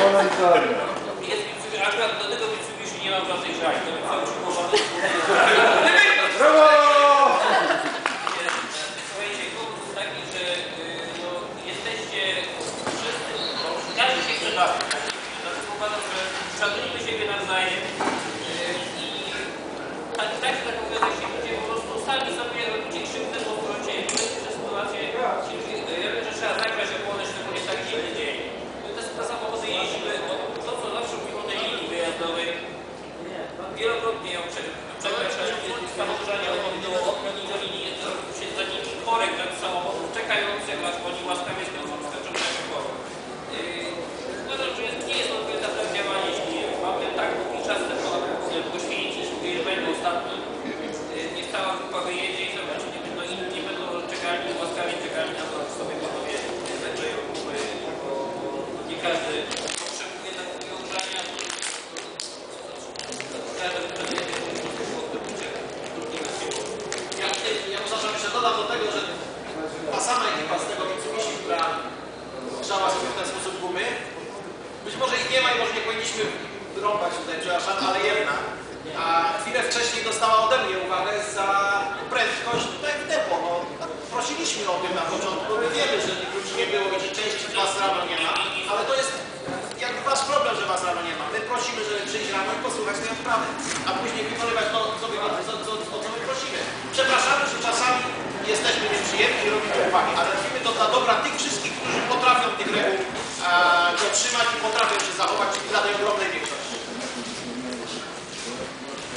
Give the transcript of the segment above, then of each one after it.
Czerwona i czarna. Jest Mitsubishi, akurat do tego Mitsubishi nie mam żadnej żali. To Brawo! Słuchajcie, powód jest taki, że no, jesteście wszyscy, no, każdy się przydaje. tak? Dlatego uważam, że szanujmy siebie nawzajem i tak, tak że tak mówię, jeśli ludzie po prostu sami sobie robicie krzywdę po froncie, jak będzie że sytuację, ja wiem, że trzeba zagrać opłonę, szczególnie w tak zimny dzień. To jest ta samochody jeździmy, no, to co zawsze mówimy o tej linii wyjazdowej, wielokrotnie ją prze- przekraczać, samochodzanie odwodniło okno i do linii, zrobił się za nimi korek do samochodów czekających, aż oni łaskawie skoczą na szybkowo. Uważam, że jest, nie jest odpowiednia tak działanie, jeśli mamy tak długi czas ten samochód poświęcić, że będzie ostatni, yy, niech cała grupa wyjedzie i zobaczy, nie będą inni, nie będą czekali, łaskawie czekali na to, aż sobie panowie zagrzeją gumy, bo nie każdy potrzebuje takiego grzania, Ja, ja uważam, że dodam do tego, że ta sama ekipa z tego Mitsubishi, która grzała sobie w ten sposób gumy, być może ich nie ma i może nie powinniśmy rąbać tutaj, przepraszam, ale jedna. A chwilę wcześniej dostała ode mnie uwagę za prędkość tutaj w depo. No, prosiliśmy o tym na początku, my wiemy, że ludzi nie było i że części z Was rano nie ma, ale to jest jakby Wasz problem, że Was rano nie ma. My prosimy, żeby przyjść rano i posłuchać tej odprawy, a później wykonywać to, co, wy, co, co, o co my prosimy. Przepraszamy, że czasami jesteśmy nieprzyjemni i robimy uwagi, ale robimy to dla dobra tych wszystkich, którzy potrafią tych reguł e, dotrzymać i potrafią się zachować, czyli dla tej ogromnej większości.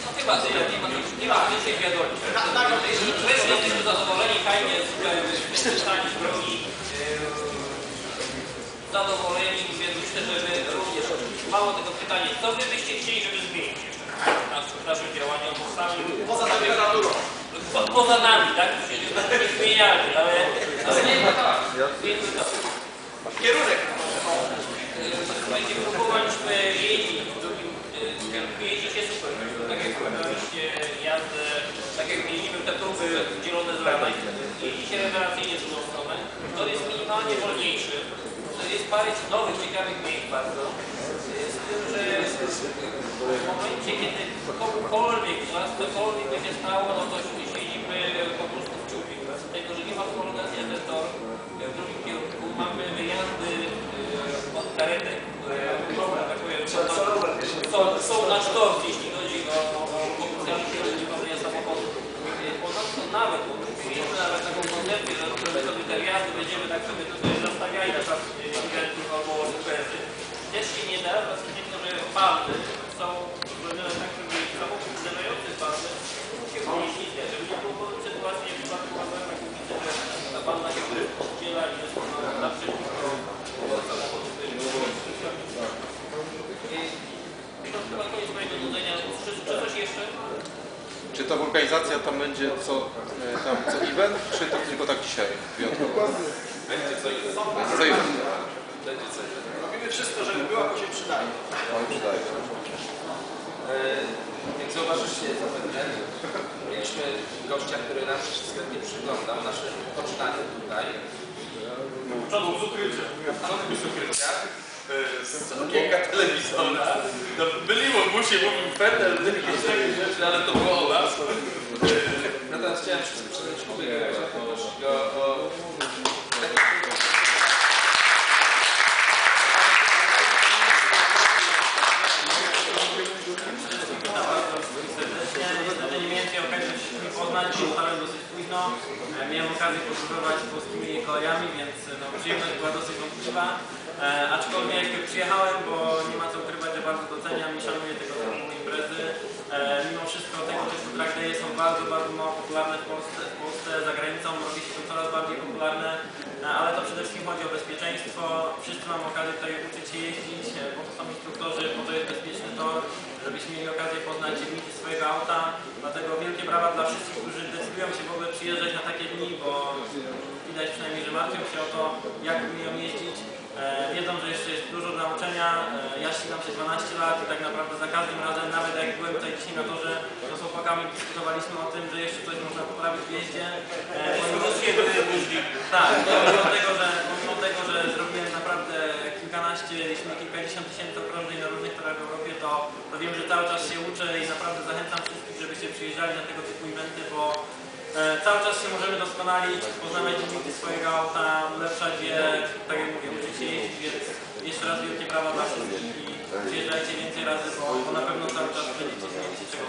No chyba tyle, nie ma, nie ma więcej wiadomości. Na, na, My mało tego pytanie, co wy byście chcieli, żeby zmienić jeszcze w naszym, w działaniu, bo sami poza temperaturą. po, poza nami, tak? Przecież niezmienialni, ale, ale nie ma tak. Więc to. Kierunek. Słuchajcie, próbowaliśmy jeździć w drugim y, kierunku, jeździcie super. Tak jak próbowaliście jazdę, tak jak jeździmy te próby dzielone z lewej, jeździcie rewelacyjnie z drugą stronę. To jest minimalnie wolniejszy. To jest parę nowych, ciekawych miejsc bardzo. W momencie, kiedy komukolwiek cokolwiek będzie stało, no to siedzimy po prostu w tego, że nie ma w drugim kierunku mamy wyjazdy y, od karetek, które, tak powiem, są, na sztorc, jeśli chodzi o, oficjalne prowadzenie samochodu. Y, Ponadto nawet, bo mieliśmy nawet taką koncepcję, że że sobie te wjazdy będziemy tak sobie tutaj zostawiali na czas migrantów albo imprezy. Też się nie da, z palmy są zrobione tak, żeby samochód się żeby nie było sytuacji, jak w przypadku widzę, że ta się rozdziela i jest ona naprzeciwko samochodu, który to chyba koniec mojego nudzenia. Czy, czy coś jeszcze? Czy ta wulkanizacja tam będzie co, e, tam co event, czy to tylko tak dzisiaj wyjątkowo? Będzie co. Będzie co event. Będzie co innego. Wszystko, żeby była, bo się przydaje. No i przydaje. E, Jak zauważyliście zapewne, mieliśmy gościa, który nam się wstępnie przyglądał nasze poczynanie tutaj. Przodu z ukrycia. Przodu z ukrycia. e, Z Okienka telewizora. No, myliło mu się, mówił jakieś takie rzeczy, ale to było o nas. Natomiast chciałem przedstawić Kubie go o Niestety nie miałem tej okazji się poznać, bo zostałem dosyć późno. E, Miałem okazję podróżować polskimi kolejami, więc no, przyjemność była dosyć wątpliwa. E, aczkolwiek przyjechałem, bo nie ma co ukrywać, że bardzo doceniam i szanuję tego typu imprezy. E, mimo wszystko tego typu track są bardzo, bardzo mało popularne w Polsce, w Polsce, za granicą robi się to coraz bardziej popularne, e, ale to przede wszystkim chodzi o bezpieczeństwo. Wszyscy mamy okazję tutaj uczyć się jeździć, e, po to są instruktorzy, po to jest bezpieczny tor, żebyśmy mieli okazję poznać dzielnicy swojego auta. Dlatego wielkie brawa dla wszystkich, którzy decydują się w ogóle przyjeżdżać na takie dni, bo widać przynajmniej, że martwią się o to, jak umieją jeździć. E, wiedzą, że jeszcze jest dużo do nauczenia. E, ja ścigam się 12 lat i tak naprawdę za każdym razem, nawet jak byłem tutaj dzisiaj na torze, to z chłopakami dyskutowaliśmy o tym, że jeszcze coś można poprawić w jeździe. E, pomimo, tak, pomimo tego, że, pomimo tego, że zrobiłem naprawdę kilka kilkanaście, jeśli nie kilkadziesiąt tysięcy okrążeń na różnych torach w Europie, to, to wiem, że cały czas się uczę i naprawdę zachęcam wszystkich, żebyście przyjeżdżali na tego typu eventy, bo e, E, cały czas się możemy doskonalić, poznawać limity swojego auta, ulepszać je, tak jak mówię, uczycie jeździć, więc jeszcze raz wielkie brawa dla wszystkich i przyjeżdżajcie więcej razy, bo, bo na pewno cały czas będziecie zmienić czego.